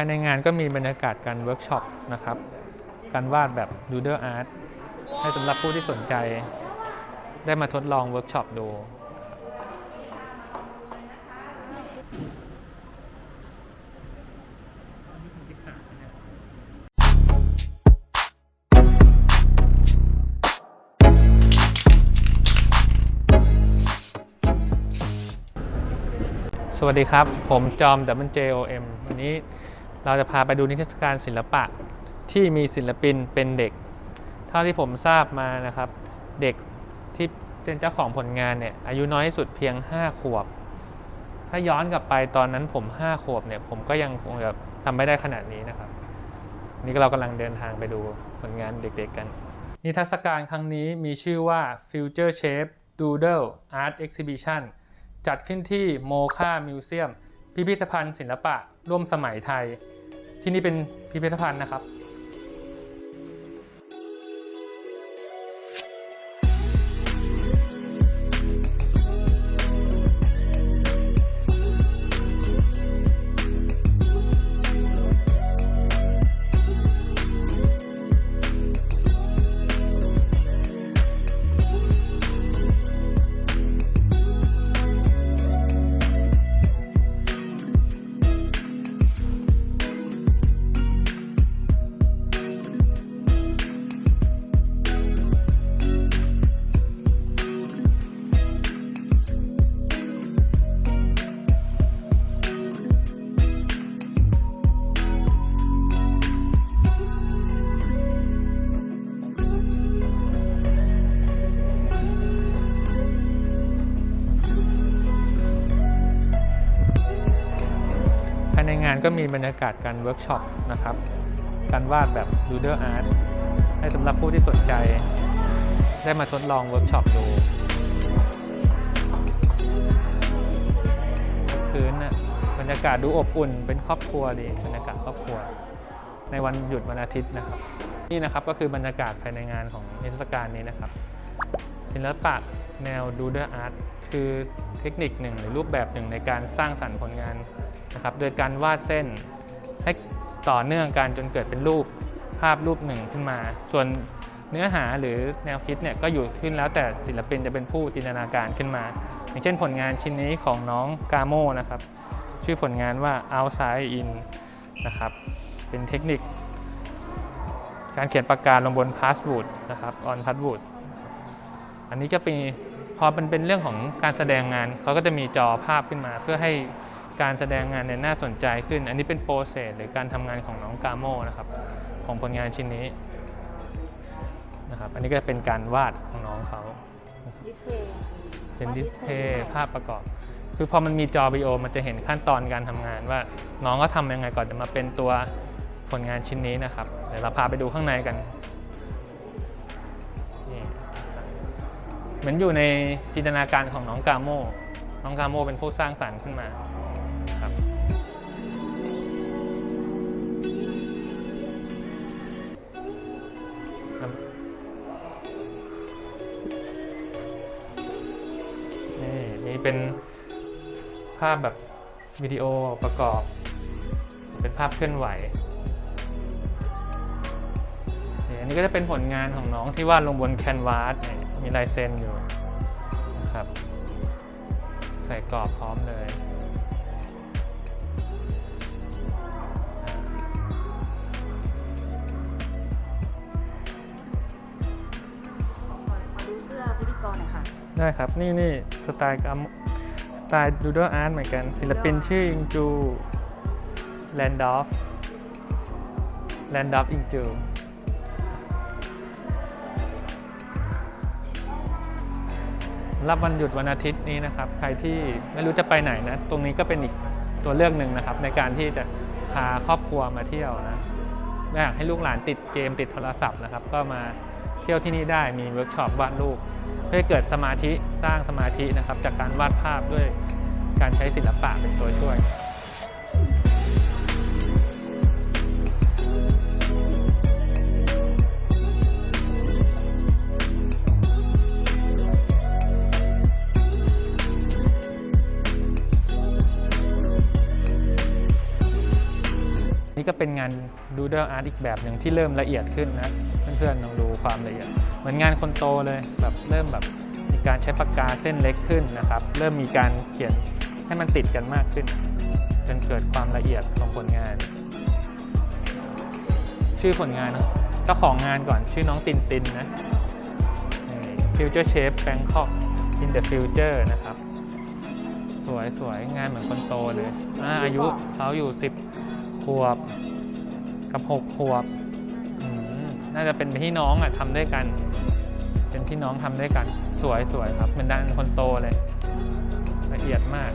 ายในงานก็มีบรรยากาศการเวิร์กช็อปนะครับ การวาดแบบ Doodle Art ให้สำหรับผู้ที่สนใจ ได้มาทดลองเวิร์กช็อปดูสวัสดีครับ ผมจอม WJOM วันนี้ เราจะพาไปดูนิทรรศการศิลปะที่มีศิลปินเป็นเด็ก เท่าที่ผมทราบมานะครับ เด็กที่เป็นเจ้าของผลงานเนี่ยอายุน้อยที่สุดเพียง 5 ขวบ ถ้าย้อนกลับไปตอนนั้นผม 5 ขวบเนี่ยผมก็ยังคงแบบทำไม่ได้ขนาดนี้นะครับ นี่เรากำลังเดินทางไปดูผลงานเด็กๆกัน นิทรรศการครั้งนี้มีชื่อว่า Future Shape Doodle Art Exhibition จัดขึ้นที่โมคามิวเซียม พิพิธภัณฑ์ศิลปะร่วมสมัยไทย ที่นี่เป็นพิพิธภัณฑ์นะครับานก็มีบรรยากาศการเวิร์กช็อปนะครับ การวาดแบบ Doodle Art ให้สำหรับผู้ที่สนใจ ได้มาทดลองเวิร์กช็อปดูพื้นน่ะบรรยากาศดูอบอุ่น เป็นครอบครัวดีบรรยากาศครอบครัว ในวันหยุดวันอาทิตย์นะครับ นี่นะครับก็คือบรรยากาศภายในงานของนิทรรศการนี้นะครับศิลปะแนว Doodle Art คือเทคนิคหนึ่งหรือรูปแบบหนึ่งในการสร้างสรรค์ผลงาน นะครับโดยการวาดเส้นให้ต่อเนื่องกันจนเกิดเป็นรูปภาพรูปหนึ่งขึ้นมา ส่วนเนื้อหาหรือแนวคิดเนี่ยก็อยู่ขึ้นแล้วแต่ศิลปินจะเป็นผู้จินตนาการขึ้นมา อย่างเช่นผลงานชิ้นนี้ของน้องกาโมนะครับ ชื่อผลงานว่า outside in นะครับเป็นเทคนิค การเขียนปากกาลงบนพาส w o o d นะครับ on p a s w o o d อันนี้ก็เป็นพอมันเป็นเรื่องของการแสดงงานเขาก็จะมีจอภาพขึ้นมา เพื่อให้ การแสดงงานเนี่ยน่าสนใจขึ้น อันนี้เป็นโปรเซสหรือการทำงานของน้องกาโมนะครับ ของผลงานชิ้นนี้นะครับอันนี้ก็เป็นการวาดของน้องเขาดิสเพย์เป็นดิสเพย์ภาพประกอบ คือพอมันมีจอวิดีโอมันจะเห็นขั้นตอนการทำงานว่าน้องก็ทำยังไงก่อนจะมาเป็นตัวผลงานชิ้นนี้นะครับ เดี๋ยวเราพาไปดูข้างในกันนี่เหมือนอยู่ในจินตนาการของน้องกาโม น้องกาโมเป็นผู้สร้างสรรค์ขึ้นมา เป็นภาพแบบวิดีโอประกอบ เป็นภาพเคลื่อนไหวอันนี้ก็จะเป็นผลงานของน้องที่วาดลงบนแคนวาสมีลายเซ็นอยู่นะครับ ใส่กรอบพร้อมเลย ได้ครับ นี่นี่สไตล์กัมสไตล์ดูด e อาร์ตเหมือนกัน ศิลปินชื่ออิงจูแลนดอฟแลนดอฟอิงจูรับวันหยุดวันอาทิตย์นี้นะครับ ใครที่ไม่รู้จะไปไหนนะ ตรงนี้ก็เป็นอีกตัวเลือกหนึ่งนะครับ ในการที่จะพาครอบครัวมาเที่ยวนะไม่อยากให้ลูกหลานติดเกมติดโทรศัพท์นะครับ ก็มาเที่ยวที่นี่ได้มีเวิร์กช็อปวาดรูปเพื่อให้เกิดสมาธิสร้างสมาธินะครับ จากการวาดภาพด้วยการใช้ศิลปะเป็นตัวช่วย เป็นงานดูเดอร์อาร์ตอีกแบบหนึ่งที่เริ่มละเอียดขึ้นนะเพื่อนๆลองดูความละเอียด เหมือนงานคนโตเลยแบบเริ่มแบบมีการใช้ปากกาเส้นเล็กขึ้นนะครับ เริ่มมีการเขียนให้มันติดกันมากขึ้น จนเกิดความละเอียดของผลงาน ชื่อผลงานเจ้าของงานก่อนชื่อน้องตินตินนะ Future Shape Bangkok in the Future นะครับ สวยสวยงานเหมือนคนโตเลยอาอายุเขาอยู่ 10 ขวบ กับ6ขวบน่าจะเป็นพี่น้องอะทำด้วยกัน เป็นพี่น้องทำด้วยกัน สวยสวยครับเหมือนดันคนโตเลย ละเอียดมาก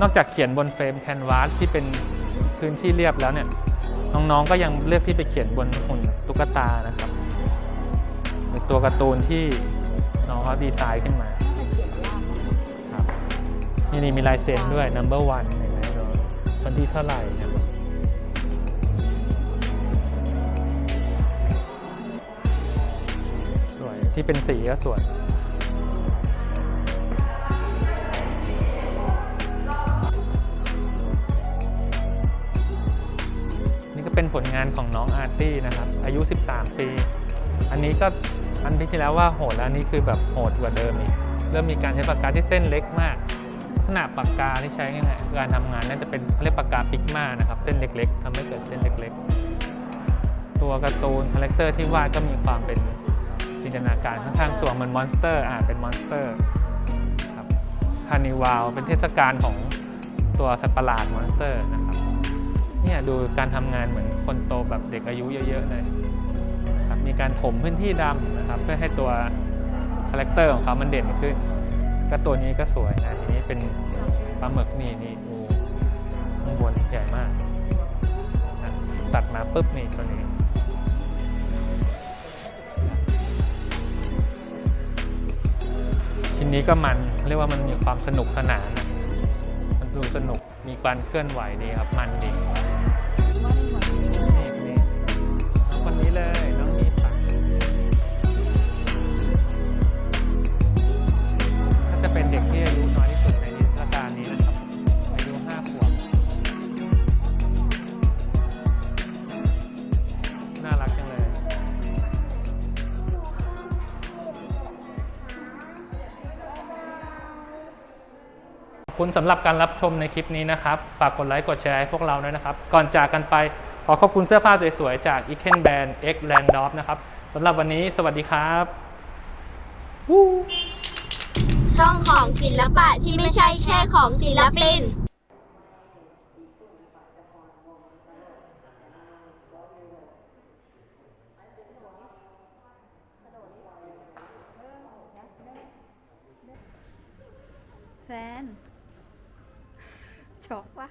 นอกจากเขียนบนเฟรมแคนวาสที่เป็นพื้นที่เรียบแล้วเนี่ย น้องๆก็ยังเลือกที่ไปเขียนบนหุ่นตุ๊กตานะครับหรือตัวการ์ตูนที่น้องเขาดีไซน์ขึ้นมาครับนี่นี่มีลายเซ็นด้วย number one เห็นไหมเนอะวันที่เท่าไหร่ ที่เป็นสีก็สวย นี่ก็เป็นผลงานของน้องอาร์ตี้นะครับ อายุ 13 ปี อันนี้ก็อันที่แล้วว่าโหดแล้วนนี้คือแบบโหดกว่าเดิมอีก เริ่มมีการใช้ปากกาที่เส้นเล็กมากลักษณะปากกาที่ใช้ง่ยการทำงานน่าจะเป็นเขาเรียกปากกาปิกมานะครับ เส้นเล็ก ๆทำให้เกิดเส้นเล็ก ๆ ตัวการ์ตูนคาแรคเตอร์ที่วาดก็มีความเป็น จินตนาการค่อนข้างสวงเหมือนมอนสเตอร์อ่าเป็นมอนสเตอร์ครับคานิวาลเป็นเทศกาลของตัวสัตว์ประหลาดมอนสเตอร์นะครับเนี่ยดูการทำงานเหมือนคนโตแบบเด็กอายุเยอะๆเลยครับมีการถมพื้นที่ดำนะครับเพื่อให้ตัวคาแรคเตอร์ของเขามันเด่นขึ้น ก็ตัวนี้ก็สวยนะทีนี้เป็นปลาหมึกนี่นี่ดูข้างบนใหญ่มากนะตัดมาปุ๊บนี่ตัวนี้ ทีนี้ก็มันเรียกว่ามันมีความสนุกสนานมันดูสนุกมีการเคลื่อนไหวดีครับมันดี คุณสำหรับการรับชมในคลิปนี้นะครับ ฝากกดไลค์กดแชร์ให้พวกเราด้วยนะครับ ก่อนจากกันไปขอขอบคุณเสื้อผ้าสวยๆ จาก i k e n Band X Landorf นะครับสำหรับวันนี้สวัสดีครับช่องของศิลปะที่ไม่ใช่แค่ของศิลปินแซน 巧哇